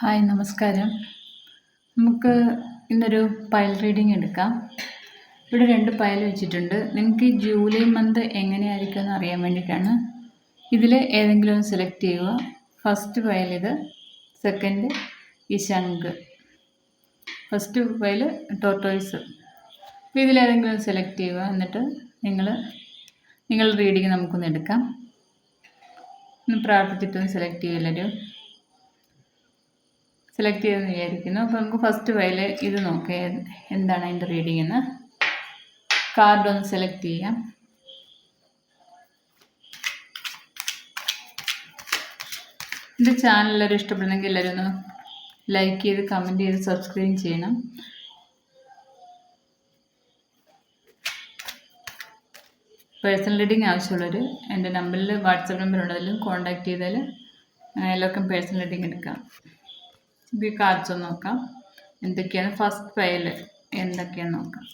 Hi നമസ്കാരം. നമുക്ക് ഇന്നൊരു പയൽ റീഡിംഗ് എടുക്കാം. ഇവിടെ രണ്ട് പയൽ വെച്ചിട്ടുണ്ട്. നിങ്ങൾക്ക് ഈ ജൂലൈ മന്ത് എങ്ങനെയായിരിക്കും എന്ന് അറിയാൻ വേണ്ടിയിട്ടാണ് ഇതിൽ ഏതെങ്കിലും ഒന്ന് സെലക്ട് ചെയ്യുക. ഫസ്റ്റ് പയൽ ഇത് സെക്കൻഡ് ഈ ഫസ്റ്റ് പയൽ ടോട്ടോയ്സ് അപ്പോൾ ഇതിലേതെങ്കിലും സെലക്ട് ചെയ്യുക. എന്നിട്ട് നിങ്ങൾ നിങ്ങളുടെ റീഡിങ് നമുക്കൊന്ന് എടുക്കാം. ഒന്ന് പ്രാർത്ഥിച്ചിട്ടൊന്ന് സെലക്ട് ചെയ്യുക എല്ലാവരും. സെലക്ട് ചെയ്തെന്ന് വിചാരിക്കുന്നു. അപ്പോൾ നമുക്ക് ഫസ്റ്റ് ഫയൽ ഇത് നോക്കാം. എന്താണ് അതിന്റെ റീഡിംഗ് എന്ന്? കാർഡ് ഒന്ന് സെലക്ട് ചെയ്യാം. എന്റെ ചാനൽ എല്ലാവരും ഇഷ്ടപ്പെടുന്നെങ്കിൽ എല്ലാവരും ഒന്ന് ലൈക്ക് ചെയ്ത് കമന്റ് ചെയ്ത് സബ്സ്ക്രൈബ് ചെയ്യണം. പേഴ്സണൽ റീഡിങ് ആവശ്യമുള്ളവർ എന്റെ നമ്പറിൽ വാട്സപ്പ് നമ്പർ ഉണ്ട് അതിലും കോൺടാക്ട് ചെയ്താൽ എല്ലാവർക്കും പേഴ്സണൽ റീഡിങ് എടുക്കാം. നമുക്ക് കാർഡ്സ് ഒന്ന് നോക്കാം. എന്തൊക്കെയാണ് ഫസ്റ്റ് ഫയൽ എന്തൊക്കെയാണ് നോക്കാം.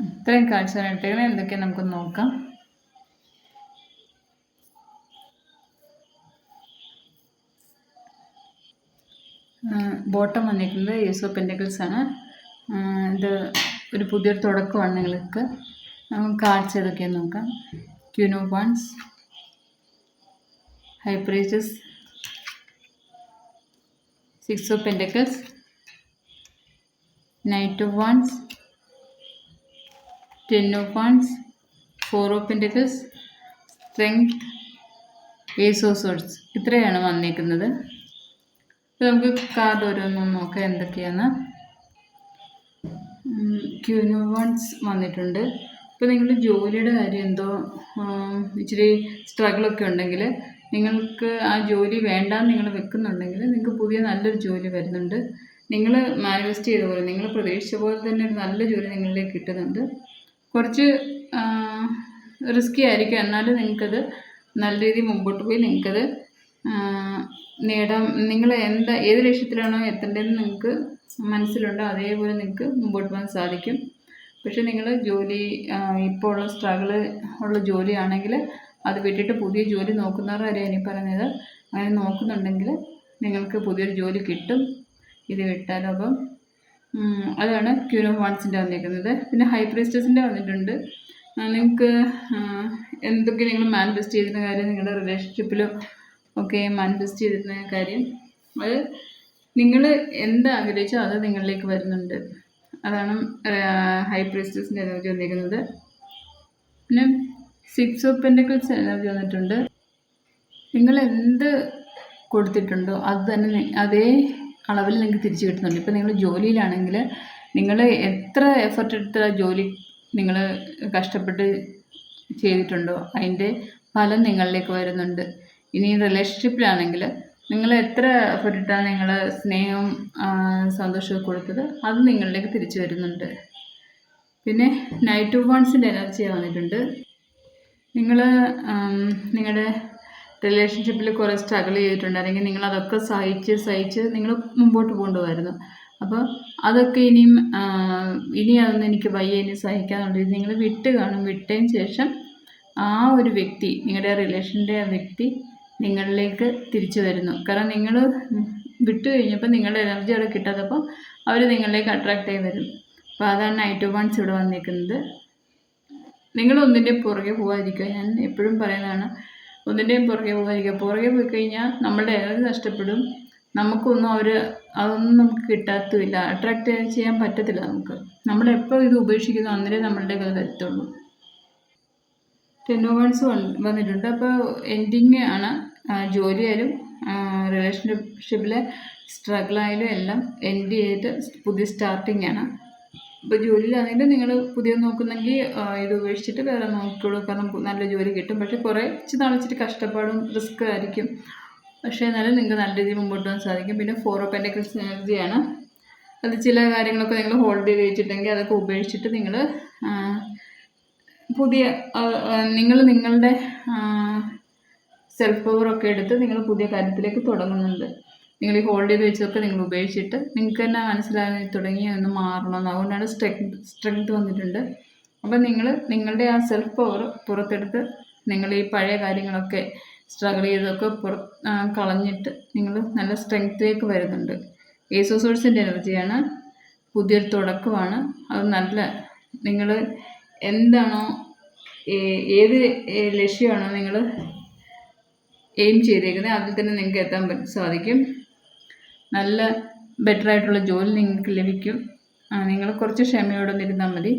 ഇത്രയും കാഴ്ച ഇട്ടേക്കുന്നത് എന്തൊക്കെയാണ് നമുക്ക് നോക്കാം. ബോട്ടം വന്നിരിക്കുന്നത് യൂസ് ഓഫ് പെന്റക്കിൾസ് ആണ് ഇത് ഒരു പുതിയൊരു തുടക്കമാണ് നിങ്ങൾക്ക്. കാർഡ്സ് ഇതൊക്കെ നോക്കാം. Queen of wands. High priestess six of pentacles knight of wands ten of wands four of pentacles strength ace of swords ഇത്രയാണ് വന്നിരിക്കുന്നത് നമുക്ക് കാർഡ് ഓരോന്നും നോക്കാം എന്തൊക്കെയാണ്? ക്യൂനോ വൺസ് വന്നിട്ടുണ്ട്. ഇപ്പോൾ നിങ്ങൾ ജോലിയുടെ കാര്യം എന്തോ ഇച്ചിരി സ്ട്രഗിളൊക്കെ ഉണ്ടെങ്കിൽ നിങ്ങൾക്ക് ആ ജോലി വേണ്ടാന്ന് നിങ്ങൾ വെക്കുന്നുണ്ടെങ്കിൽ നിങ്ങൾക്ക് പുതിയ നല്ലൊരു ജോലി വരുന്നുണ്ട്. നിങ്ങൾ മാനിഫെസ്റ്റ് ചെയ്ത പോലെ നിങ്ങൾ പ്രതീക്ഷിച്ച പോലെ തന്നെ ഒരു നല്ല ജോലി നിങ്ങളിലേക്ക് കിട്ടുന്നുണ്ട്. കുറച്ച് റിസ്ക്കി ആയിരിക്കും. എന്നാലും നിങ്ങൾക്കത് നല്ല രീതിയിൽ മുമ്പോട്ട് പോയി നിങ്ങൾക്കത് നേടാം നിങ്ങൾ എന്താ ഏത് ലക്ഷ്യത്തിലാണോ എത്തേണ്ടതെന്ന് നിങ്ങൾക്ക് മനസ്സിലുണ്ടോ അതേപോലെ നിങ്ങൾക്ക് മുമ്പോട്ട് പോകാൻ സാധിക്കും. പക്ഷെ നിങ്ങൾ ജോലി ഇപ്പോൾ ഉള്ള സ്ട്രഗിൾ ഉള്ള ജോലിയാണെങ്കിൽ അത് വിട്ടിട്ട് പുതിയ ജോലി നോക്കുന്നവരാരെയാണ് ഇനി പറഞ്ഞത് അങ്ങനെ നോക്കുന്നുണ്ടെങ്കിൽ നിങ്ങൾക്ക് പുതിയൊരു ജോലി കിട്ടും. ഇത് വിട്ടാലും അപ്പം. അതാണ് ക്യൂനോ വൺസിന്റെ വന്നിരിക്കുന്നത്. പിന്നെ ഹൈ പ്രീസ്റ്റസിന്റെ വന്നിട്ടുണ്ട്. നിങ്ങൾക്ക് എന്തൊക്കെ നിങ്ങൾ മാനിഫെസ്റ്റ് ചെയ്തിരുന്ന കാര്യം നിങ്ങളുടെ റിലേഷൻഷിപ്പിലും ഒക്കെ മാനിഫെസ്റ്റ് ചെയ്തിരുന്ന കാര്യം. അത് നിങ്ങൾ എന്ത് ആഗ്രഹിച്ചോ അത് നിങ്ങളിലേക്ക് വരുന്നുണ്ട്. അതാണ് ഹൈ പ്രീസ്റ്റസിന്റെ എനർജി വന്നിരിക്കുന്നത്. പിന്നെ സിക്സ് ഓഫ് പെന്റക്കിൾസ് എനർജി വന്നിട്ടുണ്ട്. നിങ്ങൾ എന്ത് കൊടുത്തിട്ടുണ്ടോ അത് തന്നെ അതേ അളവിൽ നിങ്ങൾക്ക് തിരിച്ചു കിട്ടുന്നുണ്ട്. ഇപ്പോൾ നിങ്ങൾ ജോലിയിലാണെങ്കിൽ നിങ്ങൾ എത്ര എഫർട്ട് എടുത്ത ജോലി നിങ്ങൾ കഷ്ടപ്പെട്ട് ചെയ്തിട്ടുണ്ടോ അതിന്റെ ഫലം നിങ്ങളിലേക്ക് വരുന്നുണ്ട്. ഇനി റിലേഷൻഷിപ്പിലാണെങ്കിൽ നിങ്ങൾ എത്ര എഫർട്ടിട്ടാണ് നിങ്ങൾ സ്നേഹവും സന്തോഷവും കൊടുത്തത്? അത് നിങ്ങളിലേക്ക് തിരിച്ചു വരുന്നുണ്ട്. പിന്നെ നൈറ്റ് വൺസിന്റെ എനർജി വന്നിട്ടുണ്ട്. നിങ്ങൾ നിങ്ങളുടെ റിലേഷൻഷിപ്പിൽ കുറേ സ്ട്രഗിൾ ചെയ്തിട്ടുണ്ട്. അല്ലെങ്കിൽ നിങ്ങൾ അതൊക്കെ സഹിച്ച് സഹിച്ച് നിങ്ങൾ മുമ്പോട്ട് കൊണ്ടുപോകായിരുന്നു അപ്പോൾ അതൊക്കെ ഇനിയും ഇനി അതൊന്നും എനിക്ക് വയ്യ ഇനി സഹിക്കാന്നുള്ളത് നിങ്ങൾ വിട്ട് കാണും വിട്ടതിന് ശേഷം ആ ഒരു വ്യക്തി നിങ്ങളുടെ റിലേഷന്റെ വ്യക്തി നിങ്ങളിലേക്ക് തിരിച്ചു വരുന്നു. കാരണം നിങ്ങൾ വിട്ടു കഴിഞ്ഞപ്പോൾ നിങ്ങളുടെ എനർജി അവിടെ കിട്ടാത്തപ്പോൾ അവർ നിങ്ങളിലേക്ക് അട്രാക്റ്റ് ആയി വരും. അപ്പോൾ അതാണ് നൈറ്റ് വൺസ് ഇവിടെ വന്നിരിക്കുന്നത്. നിങ്ങൾ ഒന്നിന്റെ പുറകെ പോകാതിരിക്കുക ഞാൻ എപ്പോഴും പറയുന്നതാണ് ഒന്നിന്റെയും പുറകെ പോകാതിരിക്കുക പുറകെ പോയി കഴിഞ്ഞാൽ നമ്മളുടെ എനർജി നഷ്ടപ്പെടും. നമുക്കൊന്നും അവർ അതൊന്നും നമുക്ക് കിട്ടാത്തുമില്ല. അട്രാക്റ്റ് ചെയ്യാൻ പറ്റത്തില്ല നമുക്ക്. നമ്മളെപ്പോൾ ഇത് ഉപേക്ഷിക്കുന്നു അന്നേരം നമ്മളുടെ കയ്യിൽ വരുത്തുള്ളൂ ടെൻ ഓവേഴ്സ് വന്നിട്ടുണ്ട്. അപ്പോൾ എൻഡിങ് ആണ്. ജോലിയായാലും റിലേഷൻഷിപ്പിലെ സ്ട്രഗിളായാലും എല്ലാം എൻഡ് ചെയ്തിട്ട് പുതിയ സ്റ്റാർട്ടിങ് ആണ് ഇപ്പോൾ ജോലിയിലാണെങ്കിലും നിങ്ങൾ പുതിയ നോക്കുന്നെങ്കിൽ ഇത് ഉപേക്ഷിച്ചിട്ട് വേറെ നോക്കിക്കോളൂ. കാരണം നല്ല ജോലി കിട്ടും. പക്ഷേ കുറേ ഇച്ചിരി നാളിച്ചിട്ട് കഷ്ടപ്പാടും റിസ്ക് ആയിരിക്കും. പക്ഷേ എന്നാലും നിങ്ങൾക്ക് നല്ല രീതിയിൽ മുമ്പോട്ട് പോകാൻ സാധിക്കും. പിന്നെ ഫോർ ഓഫ് പെന്റക്കിൾസ് എനർജിയാണ് അത് ചില കാര്യങ്ങളൊക്കെ നിങ്ങൾ ഹോൾഡ് ചെയ്ത് വെച്ചിട്ടുണ്ടെങ്കിൽ അതൊക്കെ ഉപേക്ഷിച്ചിട്ട് നിങ്ങൾ പുതിയ നിങ്ങൾ നിങ്ങളുടെ സെൽഫ് പവറൊക്കെ എടുത്ത് നിങ്ങൾ പുതിയ കാര്യത്തിലേക്ക് തുടങ്ങുന്നുണ്ട്. നിങ്ങൾ ഈ ഹോൾഡ് ചെയ്ത് വെച്ചതൊക്കെ നിങ്ങൾ ഉപേക്ഷിച്ചിട്ട് നിങ്ങൾക്ക് തന്നെ മനസ്സിലായി തുടങ്ങി ഒന്ന് മാറണം അതുകൊണ്ടാണ് സ്ട്രെങ്ത് സ്ട്രെങ്ത് വന്നിട്ടുണ്ട്. അപ്പം നിങ്ങൾ നിങ്ങളുടെ ആ സെൽഫ് പവർ പുറത്തെടുത്ത് നിങ്ങൾ ഈ പഴയ കാര്യങ്ങളൊക്കെ സ്ട്രഗിൾ ചെയ്തൊക്കെ പുറ കളഞ്ഞിട്ട് നിങ്ങൾ നല്ല സ്ട്രെങ്ത്തിലേക്ക് വരുന്നുണ്ട്. ഏസോ സോഴ്സിന്റെ എനർജിയാണ് പുതിയൊരു തുടക്കമാണ്. അത് നല്ല നിങ്ങൾ എന്താണോ ഏത് ലക്ഷ്യമാണോ നിങ്ങൾ എയിം ചെയ്തേക്കുന്നത് അതിൽ തന്നെ നിങ്ങൾക്ക് എത്താൻ സാധിക്കും. നല്ല ബെറ്റർ ആയിട്ടുള്ള ജോലി നിങ്ങൾക്ക് ലഭിക്കും. നിങ്ങൾ കുറച്ച് ക്ഷമയോടെ നിരുന്നാൽ മതി.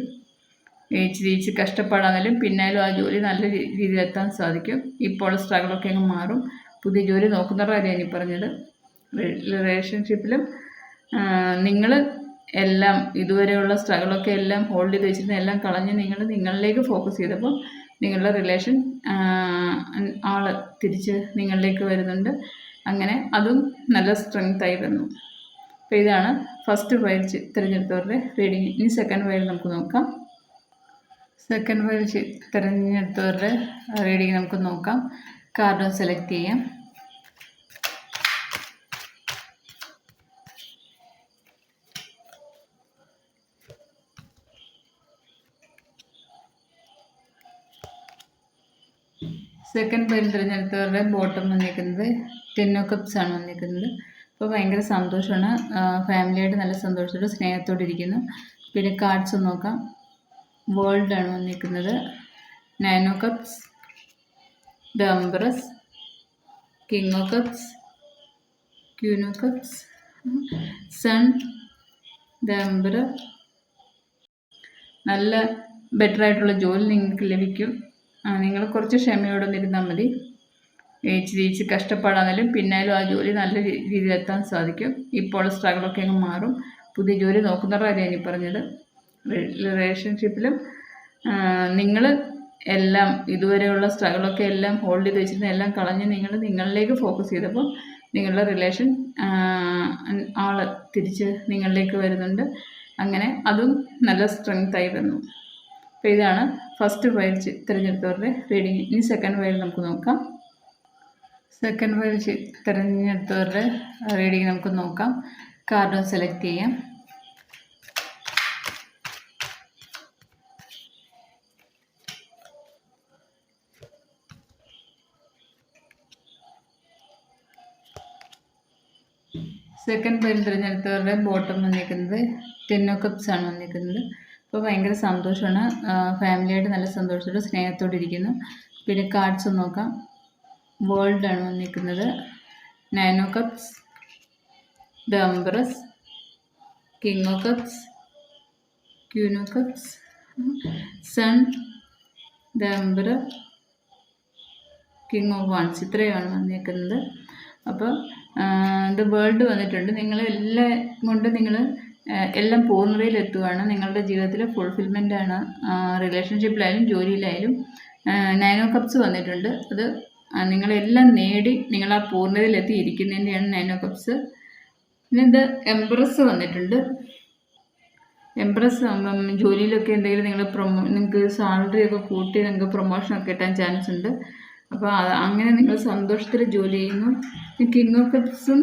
ഏച്ച് തീച്ച് കഷ്ടപ്പാടാണെങ്കിലും പിന്നാലും ആ ജോലി നല്ല രീതിയിൽ എത്താൻ സാധിക്കും. ഇപ്പോൾ സ്ട്രഗിളൊക്കെ അങ്ങ് മാറും. പുതിയ ജോലി നോക്കുന്നവരുടെ കാര്യമാണ് ഈ പറഞ്ഞത്. റിലേഷൻഷിപ്പിലും നിങ്ങൾ എല്ലാം ഇതുവരെയുള്ള സ്ട്രഗിളൊക്കെ എല്ലാം ഹോൾഡ് ചെയ്ത് വെച്ചിരുന്ന എല്ലാം കളഞ്ഞ് നിങ്ങൾ നിങ്ങളിലേക്ക് ഫോക്കസ് ചെയ്തപ്പോൾ നിങ്ങളുടെ റിലേഷൻ ആൾ തിരിച്ച് നിങ്ങളിലേക്ക് വരുന്നുണ്ട്. അങ്ങനെ അതും നല്ല സ്ട്രെങ്ത് ആയി വന്നു. അപ്പോൾ ഇതാണ് ഫസ്റ്റ് വയൽ തിരഞ്ഞെടുത്തവരുടെ റീഡിങ് ഇനി സെക്കൻഡ് വയൽ നമുക്ക് നോക്കാം. സെക്കൻഡ് വയൽ തിരഞ്ഞെടുത്തവരുടെ റീഡിങ് നമുക്ക് നോക്കാം. കാർഡ് സെലക്ട് ചെയ്യാം. സെക്കൻഡ് പേര് തിരഞ്ഞെടുത്തവരുടെ ബോട്ടം വന്നിരിക്കുന്നത് ടെന്നോ കപ്സ് ആണ് വന്നിരിക്കുന്നത്. അപ്പോൾ ഭയങ്കര സന്തോഷമാണ്. ഫാമിലിയായിട്ട് നല്ല സന്തോഷത്തോടെ സ്നേഹത്തോടെ ഇരിക്കുന്നു. പിന്നെ കാർഡ്സ് നോക്കാം. വേൾഡ് ആണ് വന്നിരിക്കുന്നത്. Nine of cups the empress cups queen of cups sun the empress നല്ല ബെറ്റർ ആയിട്ടുള്ള ജോലി നിങ്ങൾക്ക് ലഭിക്കും. നിങ്ങൾ കുറച്ച് ക്ഷമയോടെ നിരുന്നാൽ മതി. ഇച്ചിരി ഇച്ചിരി കഷ്ടപ്പാടാണെങ്കിലും പിന്നാലും ആ ജോലി നല്ല രീതിയിൽ എത്താൻ സാധിക്കും. ഇപ്പോൾ സ്ട്രഗിളൊക്കെ അങ്ങ് മാറും. പുതിയ ജോലി നോക്കുന്നവരുടെ കാര്യമാണ് ഇനി പറഞ്ഞത്. റിലേഷൻഷിപ്പിലും നിങ്ങൾ എല്ലാം ഇതുവരെയുള്ള സ്ട്രഗിളൊക്കെ എല്ലാം ഹോൾഡ് ചെയ്ത് വെച്ചിരുന്ന എല്ലാം കളഞ്ഞ് നിങ്ങൾ നിങ്ങളിലേക്ക് ഫോക്കസ് ചെയ്തപ്പോൾ നിങ്ങളുടെ റിലേഷൻ ആൾ തിരിച്ച് നിങ്ങളിലേക്ക് വരുന്നുണ്ട്. അങ്ങനെ അതും നല്ല സ്ട്രെങ്ത് ആയി വന്നു. അപ്പോൾ ഇതാണ് ഫസ്റ്റ് വയൽ തിരഞ്ഞെടുത്തവരുടെ റീഡിങ് ഇനി സെക്കൻഡ് വയൽ നമുക്ക് നോക്കാം. സെക്കൻഡ് വയൽ തിരഞ്ഞെടുത്തവരുടെ റീഡിങ് നമുക്ക് നോക്കാം. കാർഡ് സെലക്ട് ചെയ്യാം. സെക്കൻഡ് പേരിൽ തിരഞ്ഞെടുത്തവരുടെ ബോട്ടം വന്നിരിക്കുന്നത് ടെന്നോ കപ്സ് ആണ് വന്നിരിക്കുന്നത്. അപ്പോൾ ഭയങ്കര സന്തോഷമാണ് ഫാമിലിയായിട്ട് നല്ല സന്തോഷത്തോടെ സ്നേഹത്തോടെ ഇരിക്കുന്നു പിന്നെ കാർഡ്സ് നോക്കാം. വേൾഡ് ആണ് വന്നിരിക്കുന്നത്. Nine of cups the empress king of cups queen of cups sun the empress king of wands ഇത്രയാണ് വന്നിരിക്കുന്നത്. അപ്പോൾ ദ വേൾഡ് വന്നിട്ടുണ്ട്. നിങ്ങൾ എല്ലാം കൊണ്ട് നിങ്ങൾ എല്ലാം പൂർണതയിൽ എത്തുകയാണ് നിങ്ങളുടെ ജീവിതത്തിൽ ഫുൾഫിൽമെന്റ് ആണ്. റിലേഷൻഷിപ്പിലായാലും ജോലിയിലായാലും നാനോ കപ്സ് വന്നിട്ടുണ്ട്. അത് നിങ്ങളെല്ലാം നേടി നിങ്ങൾ ആ പൂർണതയിൽ എത്തി ഇരിക്കുന്നതിന്റെയാണ് നാനോ കപ്സ് പിന്നെ ഇത് എംപ്രസ് വന്നിട്ടുണ്ട്. എംപ്രസ് ജോലിയിലൊക്കെ എന്തെങ്കിലും നിങ്ങൾ പ്രൊമോ നിങ്ങൾക്ക് സാലറി ഒക്കെ കൂട്ടി നിങ്ങൾക്ക് പ്രൊമോഷനൊക്കെ കിട്ടാൻ ചാൻസ് ഉണ്ട്. അപ്പോൾ അങ്ങനെ നിങ്ങൾ സന്തോഷത്തിൽ ജോലി ചെയ്യുന്നു. കിങ് ഓഫ് കപ്സും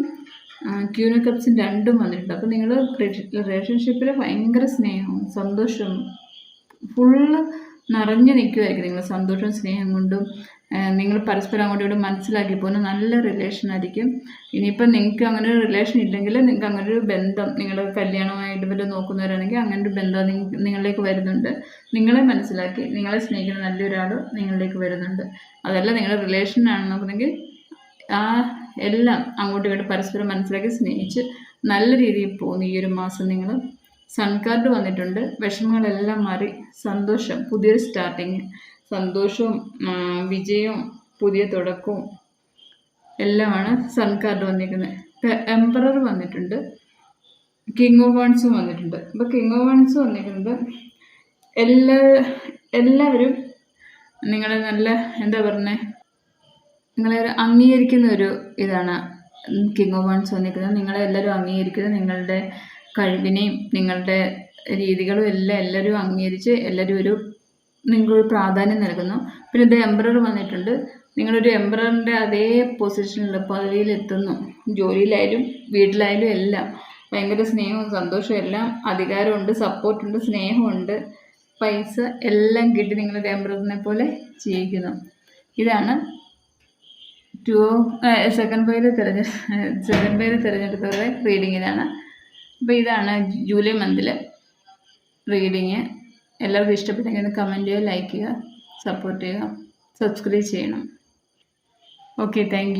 ക്യൂനോ കപ്സും രണ്ടും വന്നിട്ടുണ്ട്. അപ്പോൾ നിങ്ങൾ റിലേഷൻഷിപ്പിൽ ഭയങ്കര സ്നേഹവും സന്തോഷവും ഫുള്ള് നിറഞ്ഞു നിൽക്കുമായിരിക്കും നിങ്ങൾ സന്തോഷവും സ്നേഹം കൊണ്ടും നിങ്ങൾ പരസ്പരം അങ്ങോട്ടും ഇങ്ങോട്ടും മനസ്സിലാക്കി പോകുന്ന നല്ല റിലേഷൻ ആയിരിക്കും. ഇനിയിപ്പം നിങ്ങൾക്ക് അങ്ങനെ ഒരു റിലേഷൻ ഇല്ലെങ്കിൽ നിങ്ങൾക്ക് അങ്ങനെ ഒരു ബന്ധം നിങ്ങൾ കല്യാണമായിട്ട് വല്ലതും നോക്കുന്നവരാണെങ്കിൽ അങ്ങനെ ഒരു ബന്ധം നിങ്ങ- നിങ്ങളിലേക്ക് വരുന്നുണ്ട്. നിങ്ങളെ മനസ്സിലാക്കി നിങ്ങളെ സ്നേഹിക്കുന്ന നല്ലൊരാൾ നിങ്ങളിലേക്ക് വരുന്നുണ്ട്. അതല്ല നിങ്ങളുടെ റിലേഷൻ ആണ് നോക്കുന്നെങ്കിൽ ആ എല്ലാം അങ്ങോട്ടും ഇങ്ങോട്ടും പരസ്പരം മനസ്സിലാക്കി സ്നേഹിച്ച് നല്ല രീതിയിൽ പോകുന്നു. ഈ ഒരു മാസം നിങ്ങൾ സൺ കാർഡ് വന്നിട്ടുണ്ട്. വിഷമങ്ങളെല്ലാം മാറി. സന്തോഷം. പുതിയൊരു സ്റ്റാർട്ടിങ് സന്തോഷവും വിജയവും പുതിയ തുടക്കവും എല്ലാമാണ് സൺ കാർഡ് വന്നിരിക്കുന്നത്. എംപറർ വന്നിട്ടുണ്ട്. കിങ് ഓഫ് വൺസും വന്നിട്ടുണ്ട്. അപ്പോൾ കിങ് ഓഫ് വൺസ് വന്നിരിക്കുന്നത് എല്ലാ എല്ലാവരും നിങ്ങളെ നല്ല എന്താ പറയുന്നത് നിങ്ങളെ ഒരു അംഗീകരിക്കുന്ന ഒരു ഇതാണ് കിങ് ഓഫ് വൺസ് വന്നിരിക്കുന്നത്. നിങ്ങളെ എല്ലാവരും അംഗീകരിക്കുന്നത് നിങ്ങളുടെ കഴിവിനെയും നിങ്ങളുടെ രീതികളും എല്ലാം എല്ലാവരും അംഗീകരിച്ച് എല്ലാവരും ഒരു നിങ്ങളൊരു പ്രാധാന്യം നൽകുന്നു. പിന്നെ ഇത് എംബ്രർ വന്നിട്ടുണ്ട്. നിങ്ങളൊരു എംബ്രറിന്റെ അതേ പൊസിഷനിൽ പദവിയിലെത്തുന്നു ജോലിയിലായാലും വീട്ടിലായാലും എല്ലാം. ഭയങ്കര സ്നേഹവും സന്തോഷവും എല്ലാം. അധികാരമുണ്ട് സപ്പോർട്ടുണ്ട് സ്നേഹമുണ്ട്. പൈസ എല്ലാം കിട്ടി നിങ്ങളൊരു എംബ്രറിനെ പോലെ ജീവിക്കുന്നു. ഇതാണ് ടു സെക്കൻഡ് പേര് തിരഞ്ഞ സെക്കൻഡ് പേര് തിരഞ്ഞെടുത്തവരുടെ റീഡിങ്ങിലാണ് അപ്പോൾ ഇതാണ് ജൂലൈ മന്തിൽ റീഡിങ് എല്ലാവർക്കും ഇഷ്ടപ്പെട്ടെങ്കിൽ കമന്റ് ചെയ്യുക ലൈക്ക് ചെയ്യുക സപ്പോർട്ട് ചെയ്യുക സബ്സ്ക്രൈബ് ചെയ്യണം. Okay thank